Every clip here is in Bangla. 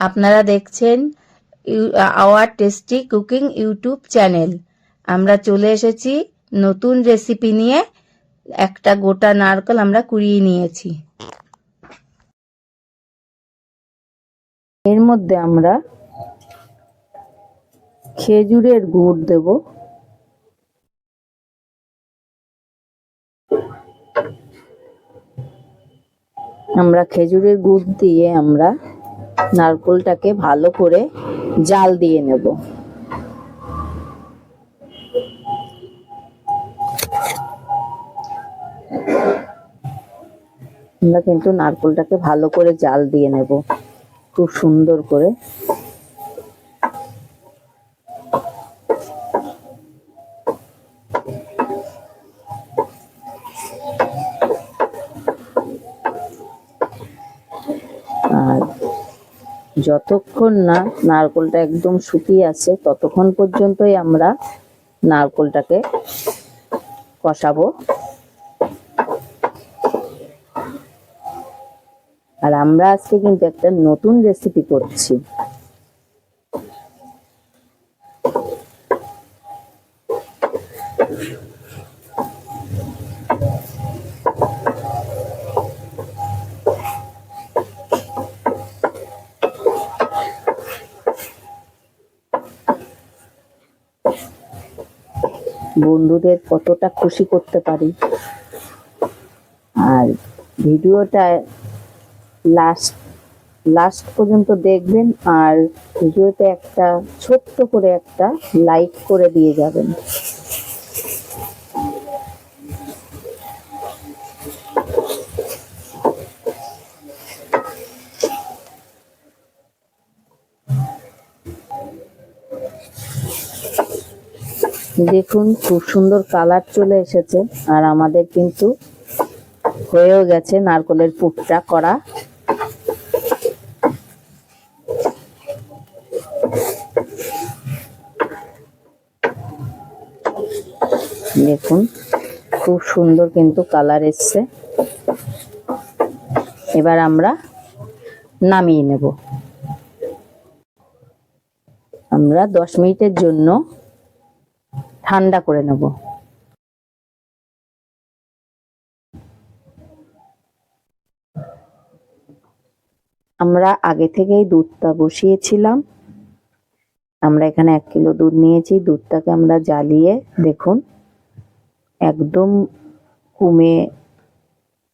আপনারা দেখছেন our tasty cooking YouTube channel আমরা চলে এসেছি নতুন রেসিপি নিয়ে। একটা গোটা নারকেল আমরা কুড়িয়ে নিয়েছি। এর মধ্যে আমরা খেজুরের গুড় দেব। আমরা খেজুরের গুড় দিয়ে আমরা নারকেলটাকে ভালো করে জাল দিয়ে নেব। আমরা কিন্তু নারকোলটাকে ভালো করে জাল দিয়ে নেব। খুব সুন্দর করে। যতক্ষণ না নারকোলটা একদম শুকিয়ে আছে, ততক্ষণ পর্যন্তই আমরা নারকোলটাকে কষাবো। আর আমরা আজকে কিন্তু একটা নতুন রেসিপি করছি। বন্ধুদের কতটা খুশি করতে পারি। আর ভিডিওটা লাস্ট লাস্ট পর্যন্ত দেখবেন, আর ভিডিওতে একটা ছোট্ট করে একটা লাইক করে দিয়ে যাবেন। দেখুন, খুব সুন্দর কালার চলে এসেছে আর আমাদের কিন্তু হয়েও গেছে নারকলের পুরটা করা। দেখুন, খুব সুন্দর কিন্তু কালার এসছে। এবার আমরা নামিয়ে নেব। আমরা দশ মিনিটের জন্য ঠান্ডা করে নেব। আমরা আগে থেকেই দুধটা বসিয়েছিলাম। আমরা এখানে এক কিলো দুধ নিয়েছি। দুধটাকে আমরা জ্বালিয়ে দেখুন, একদম কমে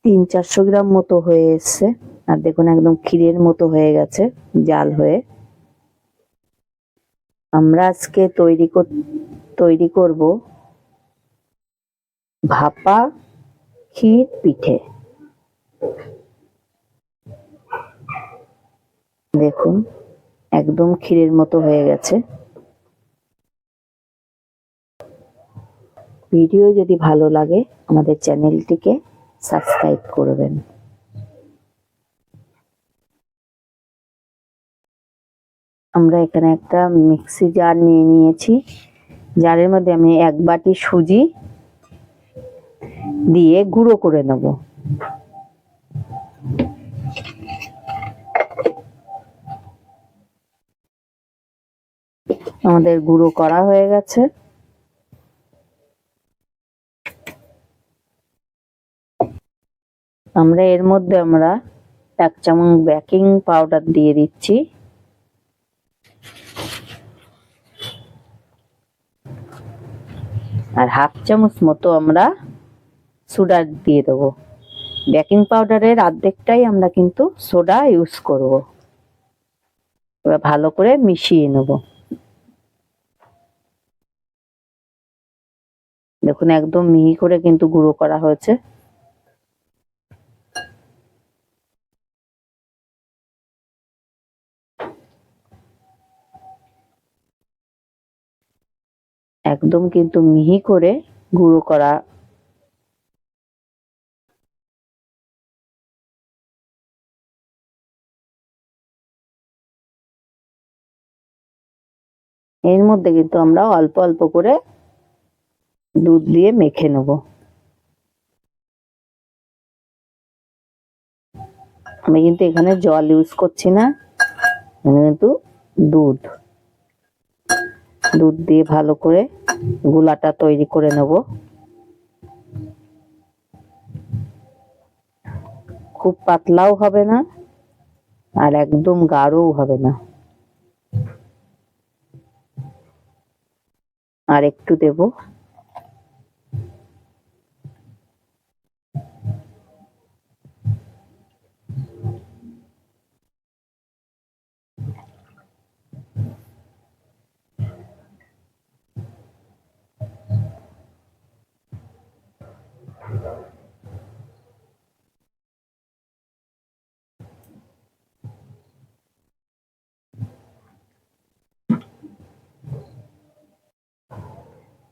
তিন চারশো গ্রাম মতো হয়ে এসছে। আর দেখুন, একদম ক্ষীরের মতো হয়ে গেছে, জাল হয়ে। আমরা আজকে তৈরি তৈরি করব ভাপা ক্ষীর পিঠে। দেখুন, একদম ক্ষীরের মতো হয়ে গেছে। ভিডিও যদি ভালো লাগে, আমাদের চ্যানেলটিকে সাবস্ক্রাইব করবেন। আমরা এখানে একটা মিক্সি জার নিয়ে নিয়েছি। জারের মধ্যে আমি এক বাটি সুজি দিয়ে গুঁড়ো করে নেব। আমাদের গুঁড়ো করা হয়ে গেছে। আমরা এর মধ্যে আমরা এক চামচ বেকিং পাউডার দিয়ে দিচ্ছি। আর হাফ চামচ মতো আমরা সোডা দিয়ে দেবো। বেকিং পাউডারের অর্ধেকটাই আমরা কিন্তু সোডা ইউজ করব। এবার ভালো করে মিশিয়ে নেব। দেখুন একদম মিহি করে কিন্তু গুঁড়ো করা হয়েছে। একদম কিন্তু মিহি করে গুঁড়ো করা। এর মধ্যে কিন্তু আমরা অল্প অল্প করে দুধ দিয়ে মেখে নেব। আমি কিন্তু এখানে জল ইউজ করছি না কিন্তু দুধ। দুধ দিয়ে ভালো করে গুলাটা তৈরি করে নেব। খুব পাতলাও হবে না আর একদম গাঢ়ও হবে না। আর একটু দেব।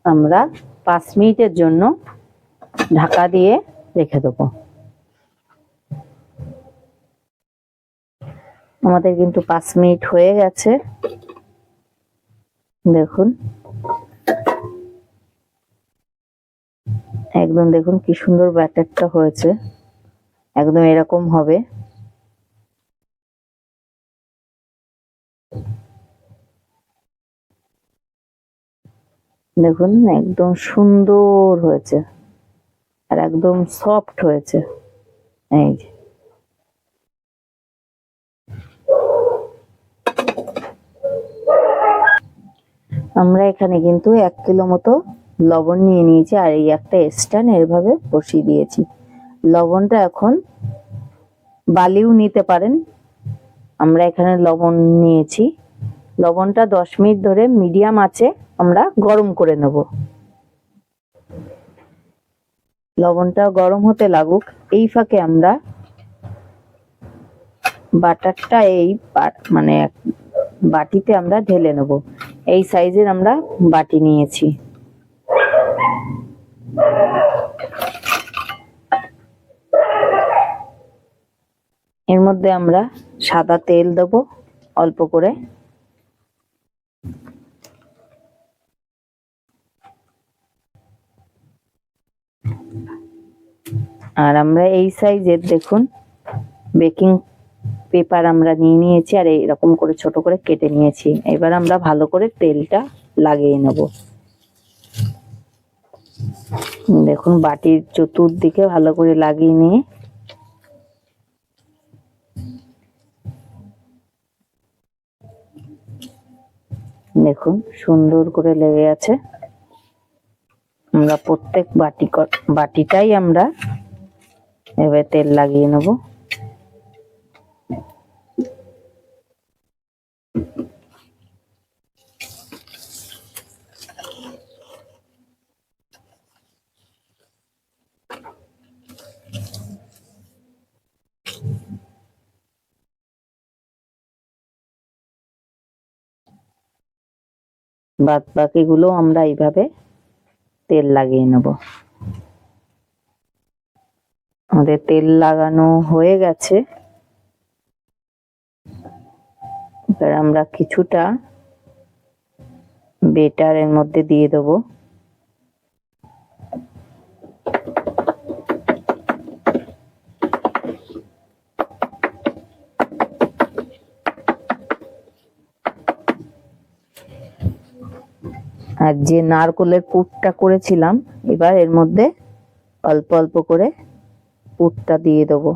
আমরা পাঁচ মিনিটের জন্য ঢাকা দিয়ে রেখে দেবো। আমাদের কিন্তু পাঁচ মিনিট হয়ে গেছে। দেখুন। একদম দেখুন কি সুন্দর ব্যাটারটা হয়েছে। একদম এরকম হবে। দেখুন, একদম সুন্দর হয়েছে। আর একদম সফট হয়েছে। এই যে। আমরা এখানে কিন্তু এক কিলো মতো লবণ নিয়ে নিয়েছি, আর এই একটা স্ট্যান্ড এভাবে বসিয়ে দিয়েছি। লবণটা এখন বালিও নিতে পারেন। আমরা এখানে লবণ নিয়েছি। লবণটা দশ মিনিট ধরে মিডিয়াম আছে আমরা গরম করে নেব। লবণটা গরম হতে লাগুক, এই ফাঁকে আমরা বাটারটা এই মানে বাটিতে আমরা ঢেলে নেব। এই সাইজের আমরা বাটি নিয়েছি। এর মধ্যে আমরা সাদা তেল দেব, অল্প করে। আর আমরা এই সাইজের দেখুন বেকিং পেপার আমরা নিয়ে নিয়েছি আর এইরকম করে ছোট করে কেটে নিয়েছি। এবার আমরা ভালো করে তেলটা লাগিয়ে নেব। দেখুন, বাটির চতুর্দিকে ভালো করে লাগিয়ে নিয়ে। দেখুন, সুন্দর করে লেগে আছে। আমরা প্রত্যেক বাটি বাটিটাই আমরা এবার তেল লাগিয়ে নেব। বাদ বাকিগুলো আমরা এইভাবে তেল লাগিয়ে নেব। আমাদের তেল লাগানো হয়ে গেছে। এবার আমরা কিছুটা বেটার এর মধ্যে দিয়ে দেবো। আর যে নারকলের পুরটা করেছিলাম, এবার এর মধ্যে অল্প অল্প করে পুরটা দিয়ে দেবো।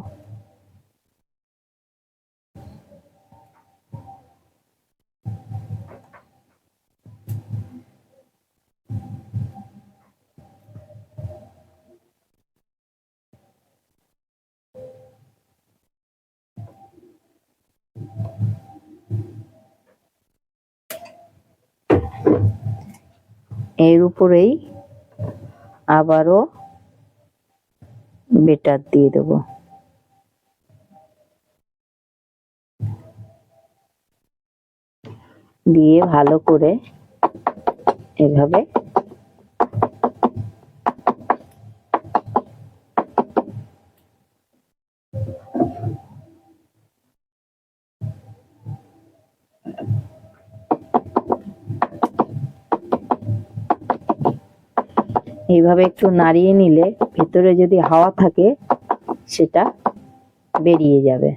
এর উপরেই আবারও বেটার দিয়ে দেব। দিয়ে ভালো করে এভাবে এইভাবে একটু নাড়িয়ে নিলে ভেতরে যদি হাওয়া থাকে সেটা বেরিয়ে যাবে।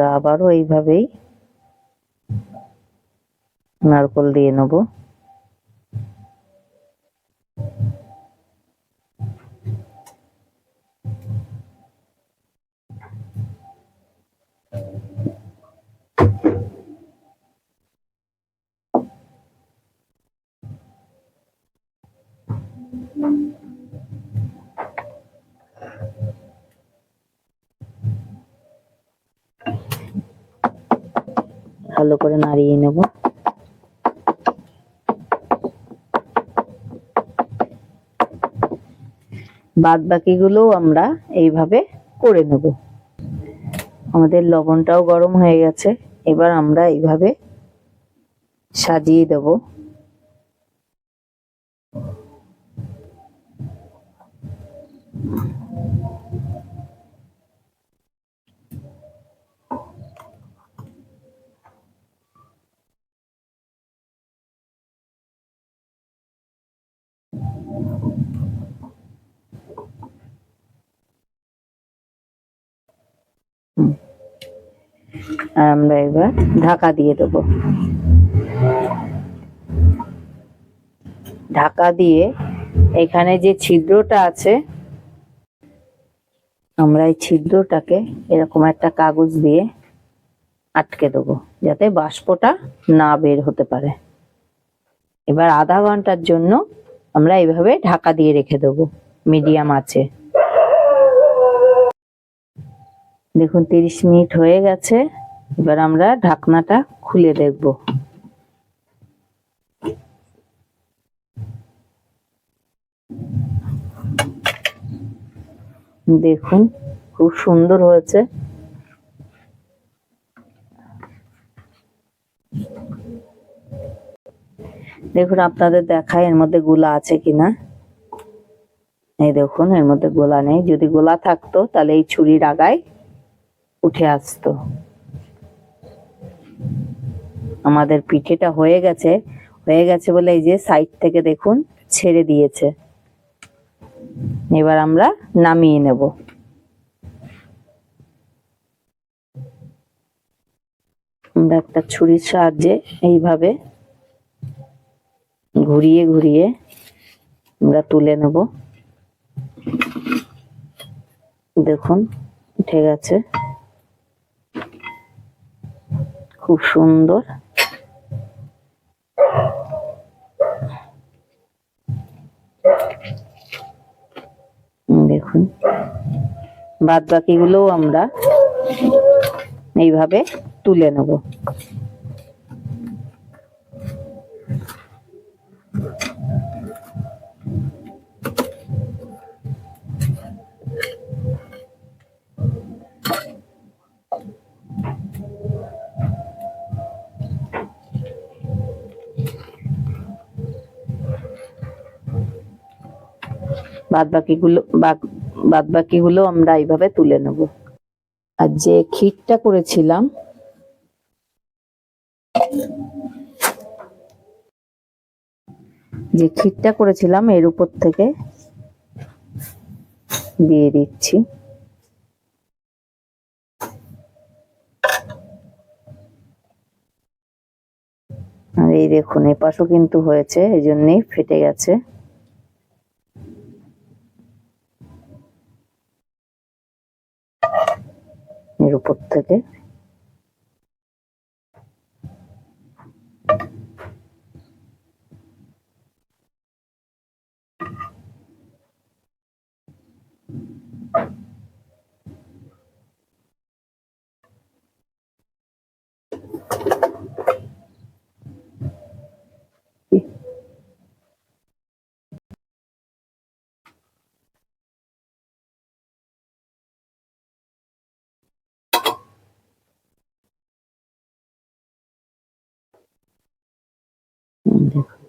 আমরা আবারও এইভাবেই নারকল দিয়ে নেব। ভালো করে নাড়িয়ে নেব। বাদ বাকিগুলো আমরা এইভাবে করে নেব। আমাদের লবণটাও গরম হয়ে গেছে, এবার আমরা এইভাবে সাজিয়ে দেব। আর আমরা এবার ঢাকা দিয়ে দেব। ঢাকা দিয়ে এখানে যে ছিদ্রটা আছে, আমরা এই ছিদ্রটাকে এরকম একটা কাগজ দিয়ে আটকে দেবো, যাতে বাষ্পটা না বের হতে পারে। এবার আধা ঘণ্টার জন্য আমরা এইভাবে ঢাকা দিয়ে রেখে দেবো, মিডিয়াম আছে। দেখুন, তিরিশ মিনিট হয়ে গেছে। এবার আমরা ঢাকনাটা খুলে দেখব। দেখুন, খুব সুন্দর হয়েছে। দেখুন, আপনাদের দেখায় এর মধ্যে গোলা আছে কিনা। এই দেখুন, এর মধ্যে গোলা নেই। যদি গোলা থাকতো, তাহলে এই ছুরির আগায় উঠে আসতো। আমাদের পিঠেটা হয়ে গেছে হয়ে গেছে বলে এই যে সাইড থেকে দেখুন ছেড়ে দিয়েছে। এবার আমরা নামিয়ে নেব। আমরা একটা ছুরির সাহায্যে এইভাবে ঘুরিয়ে ঘুরিয়ে আমরা তুলে নেব। দেখুন, উঠে গেছে। খুব সুন্দর। দেখুন। বাদ বাকিগুলোও আমরা এইভাবে তুলে নেব। বাদ বাকিগুলো বাদ আমরা এইভাবে তুলে নেব। আর যে ক্ষীরটা করেছিলাম, যে ক্ষীরটা করেছিলাম এর উপর থেকে দিয়ে দিচ্ছি। আর এই দেখুন এ পাশও কিন্তু হয়েছে, এই জন্যই ফেটে গেছে। এর উপর থেকে হুম, দেখুন